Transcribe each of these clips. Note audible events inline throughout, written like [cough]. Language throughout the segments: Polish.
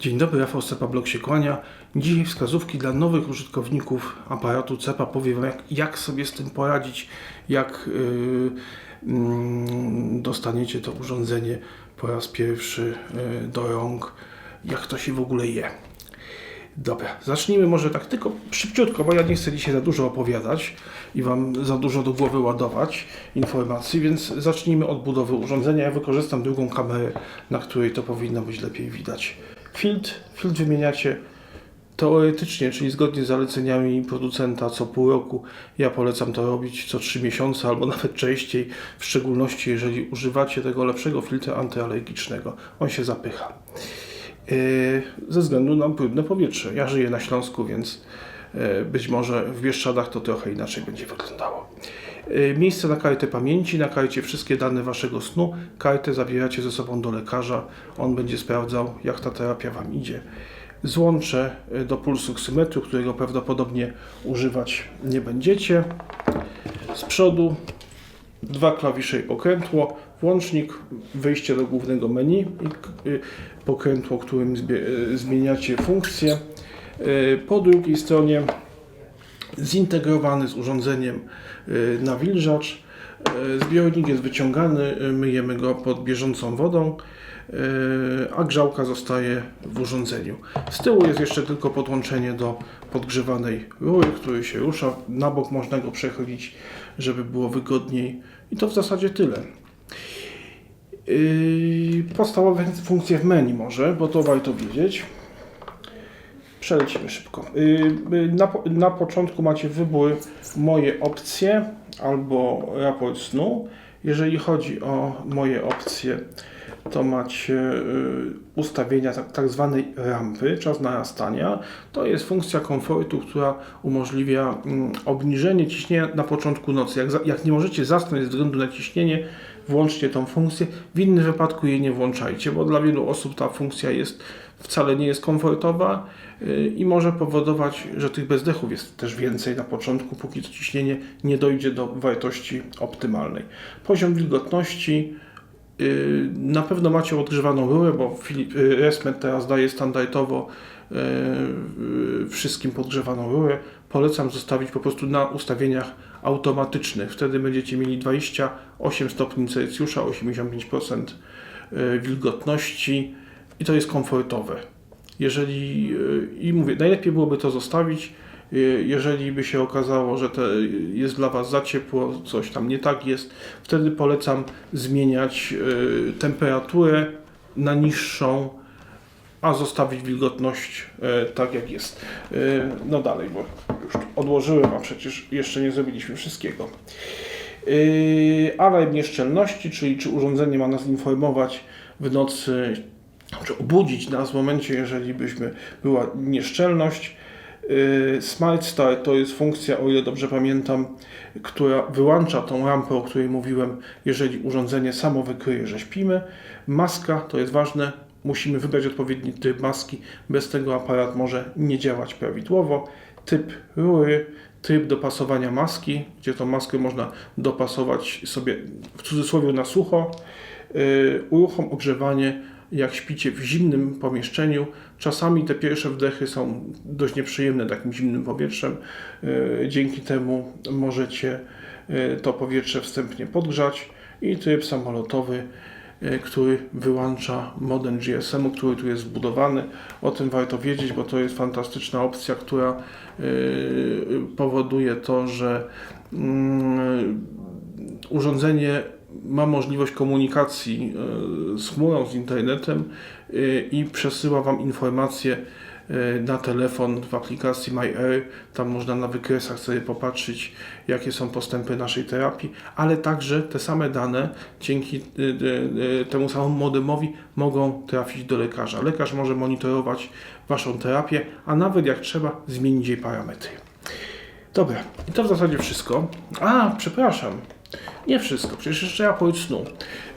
Dzień dobry, Rafał Cepa, blog się kłania. Dzisiaj wskazówki dla nowych użytkowników aparatu Cepa. Powiem jak, jak sobie z tym poradzić, jak yy, mm, dostaniecie to urządzenie po raz pierwszy yy, do rąk, jak to się w ogóle je. Dobra, zacznijmy może tak tylko szybciutko, bo ja nie chcę dzisiaj za dużo opowiadać i Wam za dużo do głowy ładować informacji, więc zacznijmy od budowy urządzenia. Ja wykorzystam drugą kamerę, na której to powinno być lepiej widać. Filtr, filtr wymieniacie teoretycznie, czyli zgodnie z zaleceniami producenta co pół roku. Ja polecam to robić co 3 miesiące albo nawet częściej, w szczególności jeżeli używacie tego lepszego filtra antyalergicznego. On się zapycha. Yy, ze względu na brudne powietrze. Ja żyję na Śląsku, więc yy, być może w Bieszczadach to trochę inaczej będzie wyglądało. Yy, Miejsce na kartę pamięci, na karcie wszystkie dane waszego snu. Kartę zabieracie ze sobą do lekarza. On będzie sprawdzał, jak ta terapia wam idzie. Złącze yy, do pulsoksymetru, którego prawdopodobnie używać nie będziecie. Z przodu dwa klawisze i pokrętło, włącznik, wyjście do głównego menu i y, pokrętło, którym y, zmieniacie funkcję. Y, Po drugiej stronie zintegrowany z urządzeniem y, nawilżacz. Y, Zbiornik jest wyciągany, y, myjemy go pod bieżącą wodą, a grzałka zostaje w urządzeniu. Z tyłu jest jeszcze tylko podłączenie do podgrzewanej rury, który się rusza. Na bok można go przechylić, żeby było wygodniej. I to w zasadzie tyle. Podstawowe funkcje w menu może, bo to warto wiedzieć. Przelecimy szybko. Yy, Na, po- na początku macie wybór moje opcje albo raport snu. Jeżeli chodzi o moje opcje, to macie yy, ustawienia tak, tak zwanej rampy, czas narastania. To jest funkcja komfortu, która umożliwia mm, obniżenie ciśnienia na początku nocy. Jak, jak nie możecie zasnąć ze względu na ciśnienie, włączcie tą funkcję. W innym wypadku jej nie włączajcie, bo dla wielu osób ta funkcja jest wcale nie jest komfortowa yy, i może powodować, że tych bezdechów jest też więcej na początku, póki to ciśnienie nie dojdzie do wartości optymalnej. Poziom wilgotności na pewno macie odgrzewaną rurę, bo Resmet teraz daje standardowo yy, wszystkim podgrzewaną rurę. Polecam zostawić po prostu na ustawieniach automatycznych. Wtedy będziecie mieli 28 stopni Celsjusza, 85% yy, wilgotności i to jest komfortowe. Jeżeli i mówię, najlepiej byłoby to zostawić. Yy, Jeżeli by się okazało, że jest dla Was za ciepło, coś tam nie tak jest, wtedy polecam zmieniać yy, temperaturę na niższą, a zostawić wilgotność yy, tak jak jest. No dalej, bo już odłożyłem, a przecież jeszcze nie zrobiliśmy wszystkiego. Alarm nieszczelności, czyli czy urządzenie ma nas informować w nocy, czy obudzić nas w momencie, jeżeli byśmy była nieszczelność. Yy, Smart Start to jest funkcja, o ile dobrze pamiętam, która wyłącza tą rampę, o której mówiłem, jeżeli urządzenie samo wykryje, że śpimy. Maska to jest ważne, musimy wybrać odpowiedni typ maski, bez tego aparat może nie działać prawidłowo. Typ rury, tryb dopasowania maski, gdzie tą maskę można dopasować sobie w cudzysłowie na sucho. Yy, Uruchom ogrzewanie, jak śpicie w zimnym pomieszczeniu. Czasami te pierwsze wdechy są dość nieprzyjemne takim zimnym powietrzem. Yy, Dzięki temu możecie yy, to powietrze wstępnie podgrzać i tryb samolotowy, yy, który wyłącza modem GSM-u, który tu jest zbudowany. O tym warto wiedzieć, bo to jest fantastyczna opcja, która powoduje to, że mm, urządzenie ma możliwość komunikacji e, z chmurą, z internetem e, i przesyła Wam informacje e, na telefon w aplikacji MyAir. Tam można na wykresach sobie popatrzeć, jakie są postępy naszej terapii, ale także te same dane dzięki temu samemu modemowi mogą trafić do lekarza. Lekarz może monitorować Waszą terapię, a nawet jak trzeba, zmienić jej parametry. Dobra, i to w zasadzie wszystko. A, przepraszam. Nie wszystko, przecież jeszcze raport snu.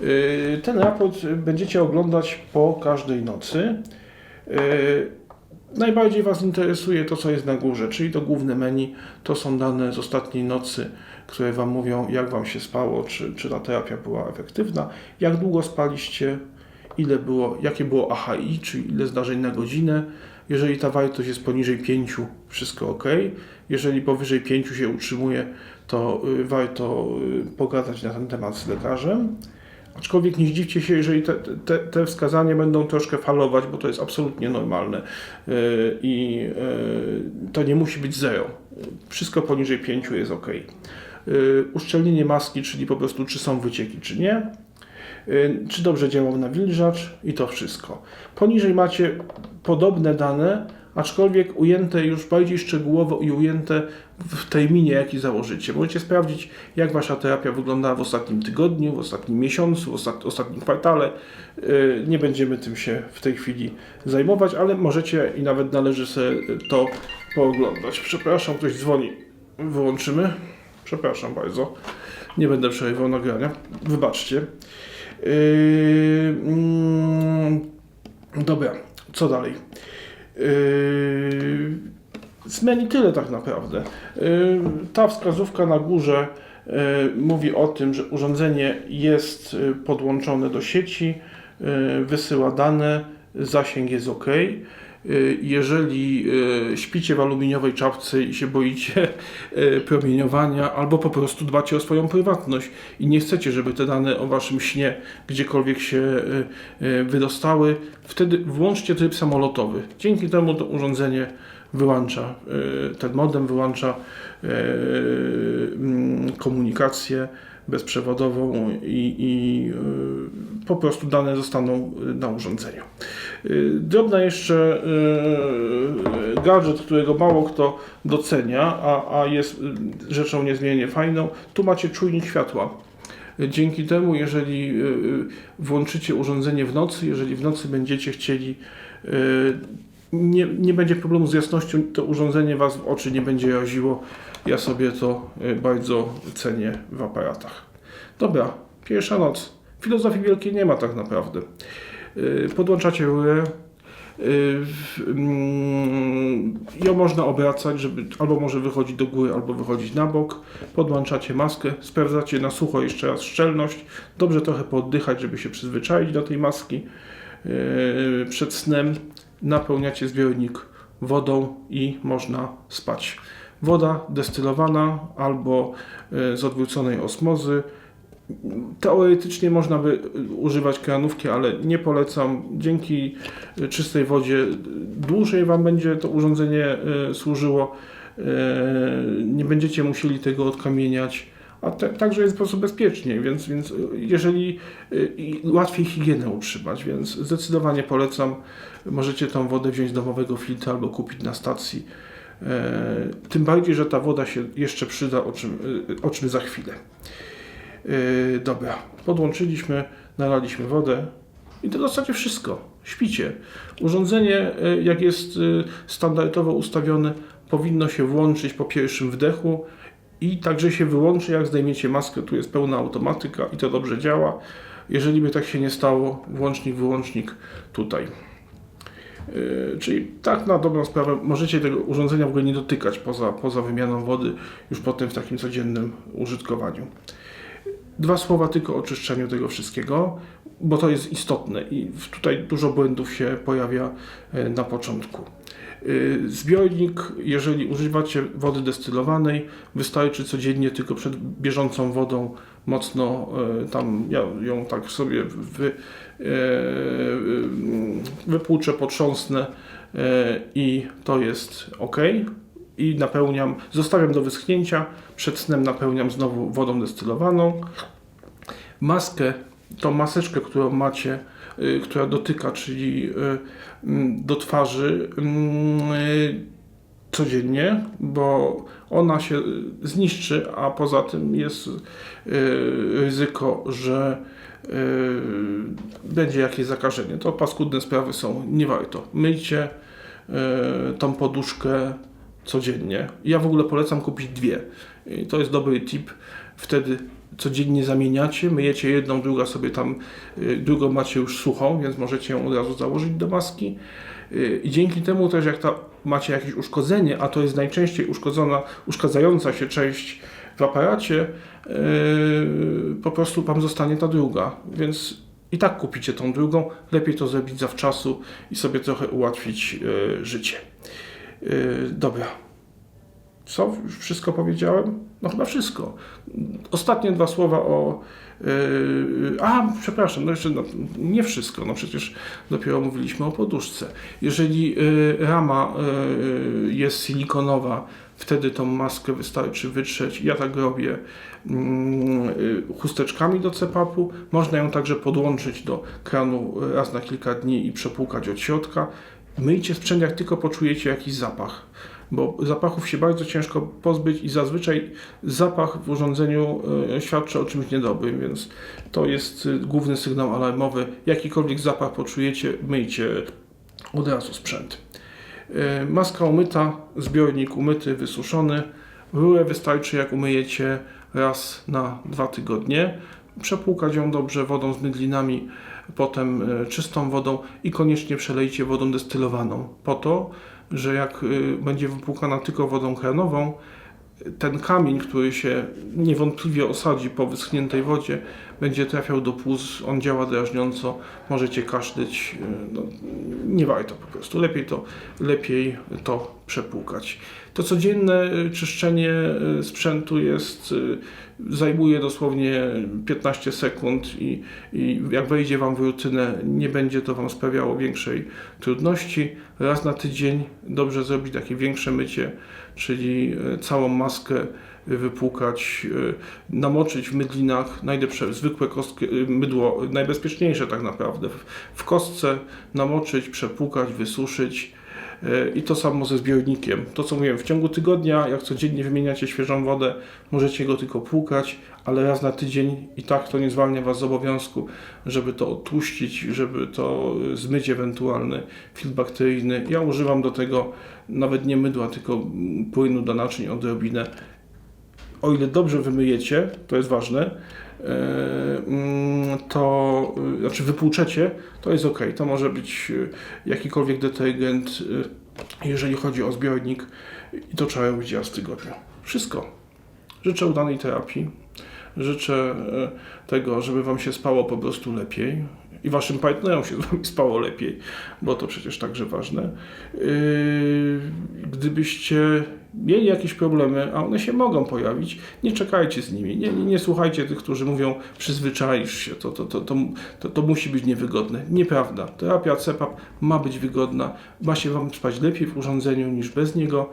Yy, Ten raport będziecie oglądać po każdej nocy. Yy, Najbardziej Was interesuje to, co jest na górze, czyli to główne menu. To są dane z ostatniej nocy, które Wam mówią, jak Wam się spało, czy, czy ta terapia była efektywna, jak długo spaliście, ile było, jakie było AHI, czyli ile zdarzeń na godzinę. Jeżeli ta wartość jest poniżej 5, wszystko ok. Jeżeli powyżej 5 się utrzymuje, to y, warto y, pogadać na ten temat z lekarzem. Aczkolwiek nie zdziwcie się, jeżeli te, te, te wskazania będą troszkę falować, bo to jest absolutnie normalne yy, i to nie musi być zero. Wszystko poniżej 5 jest ok. Uszczelnienie maski, czyli po prostu czy są wycieki, czy nie. Yy, Czy dobrze działał nawilżacz i to wszystko. Poniżej macie podobne dane, aczkolwiek ujęte już bardziej szczegółowo i ujęte w terminie, jaki założycie. Możecie sprawdzić, jak wasza terapia wyglądała w ostatnim tygodniu, w ostatnim miesiącu, w ostat- ostatnim kwartale. Yy, Nie będziemy tym się w tej chwili zajmować, ale możecie i nawet należy sobie to pooglądać. Przepraszam, ktoś dzwoni. Wyłączymy. Przepraszam bardzo. Nie będę przerywał nagrania. Wybaczcie. Yy, mm, dobra, co dalej? Yy, tyle tak naprawdę. Yy, Ta wskazówka na górze yy, mówi o tym, że urządzenie jest yy, podłączone do sieci, yy, wysyła dane, zasięg jest ok. Yy, Jeżeli yy, śpicie w aluminiowej czapce i się boicie yy, [laughs] promieniowania, albo po prostu dbacie o swoją prywatność i nie chcecie, żeby te dane o waszym śnie gdziekolwiek się wydostały, wtedy włączcie tryb samolotowy. Dzięki temu to urządzenie wyłącza, ten modem wyłącza mm, komunikację bezprzewodową i, i yy, po prostu dane zostaną yy, na urządzeniu. Yy, Drobna jeszcze gadżet, którego mało kto docenia, a, a jest rzeczą niezmiernie fajną. Tu macie czujnik światła. Dzięki temu, jeżeli włączycie urządzenie w nocy, jeżeli w nocy będziecie chcieli, nie, nie będzie problemu z jasnością, to urządzenie Was w oczy nie będzie raziło. Ja sobie to yy, bardzo cenię w aparatach. Dobra, pierwsza noc. Filozofii wielkiej nie ma tak naprawdę. Yy, Podłączacie rurę, Yy, mm, ją można obracać, żeby albo może wychodzić do góry, albo wychodzić na bok. Podłączacie maskę, sprawdzacie na sucho jeszcze raz szczelność. Dobrze trochę pooddychać, żeby się przyzwyczaić do tej maski. Przed snem napełniacie zbiornik wodą i można spać. Woda destylowana albo yy, z odwróconej osmozy. Teoretycznie można by y, używać kranówki, ale nie polecam. Dzięki y, czystej wodzie dłużej Wam będzie to urządzenie służyło. Nie będziecie musieli tego odkamieniać, a te, także jest po prostu bezpieczniej, więc, więc jeżeli łatwiej higienę utrzymać, więc zdecydowanie polecam. Możecie tą wodę wziąć z domowego filtra albo kupić na stacji. E, Tym bardziej, że ta woda się jeszcze przyda, o czym, y, o czym za chwilę. Yy, dobra, podłączyliśmy, nalaliśmy wodę i to w zasadzie wszystko. Śpicie. Urządzenie, jak jest standardowo ustawione, powinno się włączyć po pierwszym wdechu i także się wyłączy, jak zdejmiecie maskę. Tu jest pełna automatyka i to dobrze działa. Jeżeli by tak się nie stało, włącznik, wyłącznik tutaj. Yy, Czyli tak na dobrą sprawę możecie tego urządzenia w ogóle nie dotykać poza, poza wymianą wody już potem w takim codziennym użytkowaniu. Dwa słowa tylko o czyszczeniu tego wszystkiego, bo to jest istotne i tutaj dużo błędów się pojawia e, na początku. Y, Zbiornik, jeżeli używacie wody destylowanej, wystarczy codziennie tylko przed bieżącą wodą mocno tam ja ją tak sobie wy, y, wypłuczę, potrząsnę e, i to jest ok. I napełniam, zostawiam do wyschnięcia, przed snem napełniam znowu wodą destylowaną. Maskę, tą maseczkę, którą macie, y, która dotyka, czyli y, do twarzy, y, codziennie, bo ona się zniszczy, a poza tym jest ryzyko, że będzie jakieś zakażenie. To paskudne sprawy są, nie warto. Myjcie y, tą poduszkę codziennie. Ja w ogóle polecam kupić dwie. I to jest dobry tip. Wtedy codziennie zamieniacie, myjecie jedną, druga sobie tam, y, drugą macie już suchą, więc możecie ją od razu założyć do maski. I dzięki temu też jak ta, macie jakieś uszkodzenie, a to jest najczęściej uszkodzona, uszkadzająca się część w aparacie, yy, po prostu Wam zostanie ta druga. Więc i tak kupicie tą drugą, lepiej to zrobić zawczasu i sobie trochę ułatwić e, życie. E, dobra. Co? Już wszystko powiedziałem? No chyba wszystko. Ostatnie dwa słowa o. Yy, a, przepraszam, no jeszcze no, nie wszystko. No przecież dopiero mówiliśmy o poduszce. Jeżeli yy, rama yy, jest silikonowa, wtedy tą maskę wystarczy wytrzeć. Ja tak robię mm, yy, chusteczkami do cepapu. Można ją także podłączyć do kranu raz na kilka dni i przepłukać od środka. Myjcie sprzęt, jak tylko poczujecie jakiś zapach bo zapachów się bardzo ciężko pozbyć i zazwyczaj zapach w urządzeniu e, świadczy o czymś niedobrym, więc to jest główny sygnał alarmowy. Jakikolwiek zapach poczujecie, myjcie od razu sprzęt. E, Maska umyta, zbiornik umyty, wysuszony. Rurę wystarczy jak umyjecie raz na dwa tygodnie. Przepłukać ją dobrze wodą z mydlinami, potem e, czystą wodą i koniecznie przelejcie wodą destylowaną po to, że jak y, będzie wypłukana tylko wodą kranową, ten kamień, który się niewątpliwie osadzi po wyschniętej wodzie, będzie trafiał do płuc, on działa drażniąco, możecie kaszleć, y, no, nie warto po prostu, lepiej to, lepiej to przepłukać. To codzienne y, czyszczenie y, sprzętu jest, zajmuje dosłownie 15 sekund i, i jak wejdzie Wam w rutynę, nie będzie to Wam sprawiało większej trudności. Raz na tydzień dobrze zrobić takie większe mycie, czyli całą maskę wypłukać, namoczyć w mydlinach, najlepsze zwykłe kostki, mydło, najbezpieczniejsze tak naprawdę, w kostce namoczyć, przepłukać, wysuszyć. I to samo ze zbiornikiem. To co mówiłem, w ciągu tygodnia, jak codziennie wymieniacie świeżą wodę, możecie go tylko płukać, ale raz na tydzień i tak to nie zwalnia Was z obowiązku, żeby to odtłuścić, żeby to zmyć ewentualny filtr bakteryjny. Ja używam do tego nawet nie mydła, tylko płynu do naczyń odrobinę. O ile dobrze wymyjecie, to jest ważne, to znaczy wypłuczecie, to jest ok. To może być jakikolwiek detergent, jeżeli chodzi o zbiornik i to trzeba robić raz w tygodniu. Wszystko. Życzę udanej terapii. Życzę tego, żeby Wam się spało po prostu lepiej i Waszym partnerom się [laughs] z Wami spało lepiej, bo to przecież także ważne. Gdybyście mieli jakieś problemy, a one się mogą pojawić, nie czekajcie z nimi. Nie, nie, nie słuchajcie tych, którzy mówią, przyzwyczaisz się, to, to, to, to, to, to musi być niewygodne. Nieprawda. Terapia CEPAP ma być wygodna, ma się Wam spać lepiej w urządzeniu niż bez niego.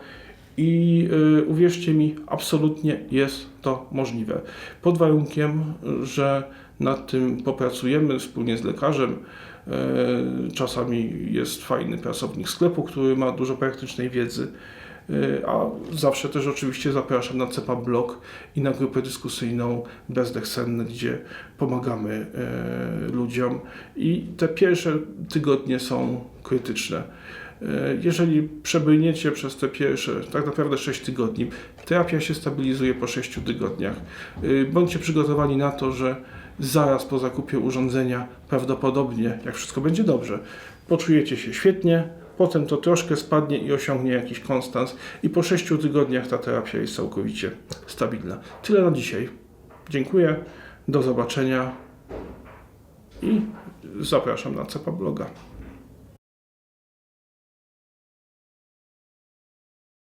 I y, uwierzcie mi, absolutnie jest to możliwe. Pod warunkiem, że nad tym popracujemy wspólnie z lekarzem. Y, czasami jest fajny pracownik sklepu, który ma dużo praktycznej wiedzy. Y, A zawsze też oczywiście zapraszam na CEPA Blog i na grupę dyskusyjną Bezdech Senny, gdzie pomagamy y, ludziom. I te pierwsze tygodnie są krytyczne. Y, Jeżeli przebrniecie przez te pierwsze, tak naprawdę 6 tygodni, terapia się stabilizuje po 6 tygodniach. Y, Bądźcie przygotowani na to, że zaraz po zakupie urządzenia, prawdopodobnie, jak wszystko będzie dobrze, poczujecie się świetnie, potem to troszkę spadnie i osiągnie jakiś konstans i po 6 tygodniach ta terapia jest całkowicie stabilna. Tyle na dzisiaj. Dziękuję, do zobaczenia i zapraszam na CEPA bloga.